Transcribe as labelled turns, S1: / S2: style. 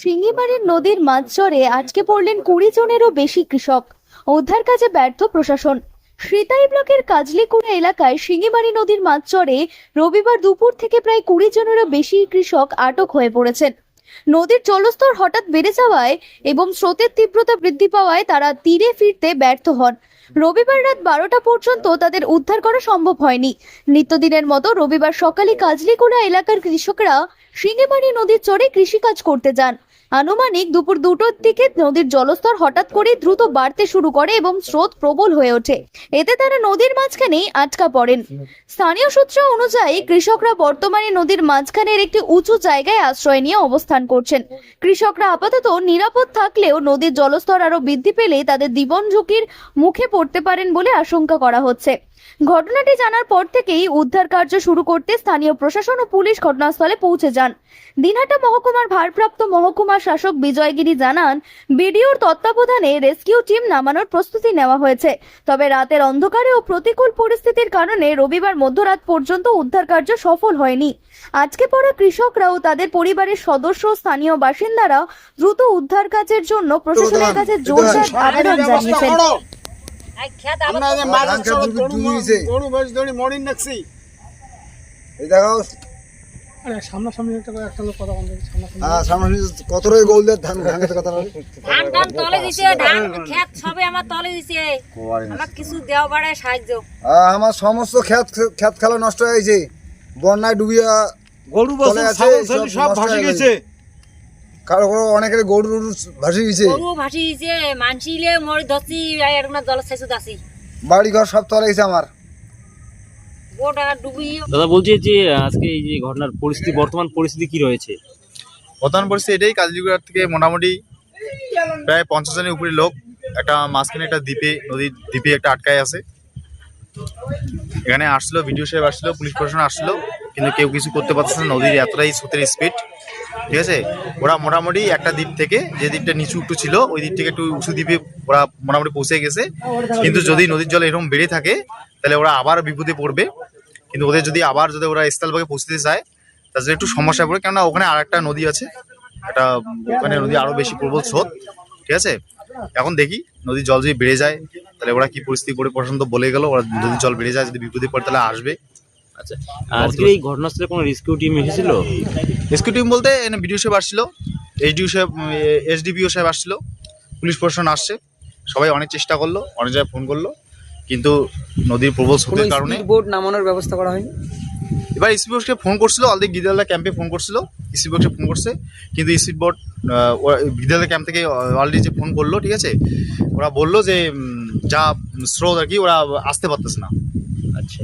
S1: সিঙ্গিমারির নদীর মাঝচরে আটকে পড়লেন কুড়ি জনেরও বেশি কৃষক। উদ্ধার কাজে ব্যর্থ প্রশাসন। সিতাই ব্লকের কাজলিকুড়া এলাকায় সিঙ্গিবাড়ি নদীর মাঝচরে রবিবার দুপুর থেকে প্রায় কুড়ি জনেরও বেশি কৃষক আটক হয়ে পড়েছেন। নদীর জলস্তর হঠাৎ বেড়ে যাওয়ায় এবং স্রোতের তীব্রতা বৃদ্ধি পাওয়ায় তারা তীরে ফিরতে ব্যর্থ হন। রবিবার রাত বারোটা পর্যন্ত তাদের উদ্ধার করা সম্ভব হয়নি। নিত্যদিনের মতো রবিবার সকালে কাজলিকুড়া এলাকার কৃষকরা শিঙেমারি নদীর চড়ে কৃষিকাজ করতে যান। আনুমানিক দুপুর দুটোর দিকে নদীর জলস্তর হঠাৎ করে দ্রুত বাড়তে শুরু করে এবং স্রোত প্রবল হয়ে ওঠে। এতে তারা নদীর মাঝখানেই আটকা পড়েন। স্থানীয় সূত্র অনুযায়ী কৃষকরা বর্তমানে নদীর মাঝখানের একটি উঁচু জায়গায় আশ্রয় নিয়ে অবস্থান করছেন। কৃষকরা আপাতত নিরাপদ থাকলেও নদীর জলস্তর আরও বৃদ্ধি পেলে তাদের জীবন ঝুঁকির মুখে পড়তে পারেন বলে আশঙ্কা করা হচ্ছে। ঘটনাটি জানার পর থেকেই উদ্ধার কার্য শুরু করতে স্থানীয় প্রশাসন ও পুলিশ ঘটনাস্থলে পৌঁছে যান। দিনহাটা মহকুমার ভারপ্রাপ্ত মহকুমা শাসক বিজয়গিরি জানান বিডিওর তত্ত্বাবধানে রেস্কিউ টিম নামানোর প্রস্তুতি নেওয়া হয়েছে। তবে রাতের অন্ধকারে ও প্রতিকূল পরিস্থিতির কারণে রবিবার মধ্যরাত পর্যন্ত উদ্ধার কার্য সফল হয়নি। আজকে পড়া কৃষকরা ও তাদের পরিবারের সদস্য স্থানীয় বাসিন্দারা দ্রুত উদ্ধার কাজের জন্য প্রশাসনের কাছে জোরদার আবেদন জানিয়েছেন।
S2: আমরা যে মাছ
S3: ধান খেত দুটো ডুবে গেছে।
S2: গরু ভেজ ধরি মরিন নাকছি
S3: এই দেখো।
S4: আরে সামনাসামনি একটা একটা লোক কথা বলতে সামনাসামনি।
S3: হ্যাঁ সামনে কত রয়ে গোল দিয়ে ধান ধান কথা বলে।
S5: ধান টান তলে দিছে ধান ক্ষেত সবে আমার তলে দিছে। আমার কিছু দেওয়া বাড়ে সাহায্য।
S3: আমার সমস্ত ক্ষেত ক্ষেত খেলা নষ্ট হয়ে গেছে। বন্যায় ডুবিয়া
S2: গরু বছর
S3: সব
S2: ছাগল সব
S3: নষ্ট
S2: ভাসে গেছে।
S3: কারও কারও অনেকের গরু ভাসে গেছে।
S5: গরু ভাসি দিছে মানসিলে মরি ধরছি এরকম জল চাইছো দাসি
S3: বাড়ি ঘর সব তলে গেছে আমার।
S6: দাদা বলছি যে আজকে এই যে ঘটনার পরিস্থিতি বর্তমান পরিস্থিতি কি রয়েছে?
S7: বর্তমান পরিস্থিতি এটাই কাজলিগুড়ার থেকে মোটামুটি প্রায় পঞ্চাশ জনের উপরে লোক একটা মাঝখানে একটা দ্বীপে নদীর দ্বীপে একটা আটকায় আছে। এখানে আসলো ভিডিও সাহেব আসলো পুলিশ প্রশাসন আসলো কিন্তু কেউ কিছু করতে পারতেছে না নদীর এতটাই স্রোতের স্পিড ঠিক আছে? ওরা মোটামুটি একটা দ্বীপ থেকে যে দ্বীপটা নিচু একটু ছিল, ওই দ্বীপ থেকে একটু উঁচু দ্বীপে ওরা মোটামুটি পৌঁছে গেছে। কিন্তু যদি নদীর জল এরকম বেড়ে থাকে, তাহলে ওরা আবার বিপদে পড়বে। কিন্তু ওদের যদি আবার যদি ওরা স্থলভাগে পৌঁছতে চায়, তাহলে একটু সমস্যা পড়ে, কেননা ওখানে আর একটা নদী আছে। একটা ওখানে নদী আরও বেশি প্রবল স্রোত, ঠিক আছে? এখন দেখি নদীর জল যদি বেড়ে যায়, তাহলে ওরা কি পরিস্থিতি প্রশাসন তো বলে গেল, ওরা নদীর জল বেড়ে যায়, যদি বিপদে পড়ে, তাহলে আসবে।
S6: আচ্ছা। আজকের এই ঘটনাস্থলে কোনো রেস্কিউ টিম এসেছিল?
S7: রেস্কিউ টিম বলতে এখানে বিডিও সাহেব আসছিল এইচডিও সাহেব এসডিপিও সাহেব আসছিল পুলিশ প্রশাসন আসছে সবাই অনেক চেষ্টা করল অনেক জায়গায় ফোন করল কিন্তু নদীর প্রবল স্রোতের কারণে
S8: বোর্ড নামানোর ব্যবস্থা করা হয়নি?
S7: এবার ইসি বক্সকে ফোন করছিল অলরেডি গিদালা ক্যাম্পে ফোন করছিল ইসি বক্সে ফোন করছে কিন্তু ইসি বোর্ড গিদালা ক্যাম্প থেকে অলরেডি যে ফোন করল ঠিক আছে? ওরা বলল যে যা স্রোত আর কি ওরা আসতে পারতেছে না।
S6: আচ্ছা।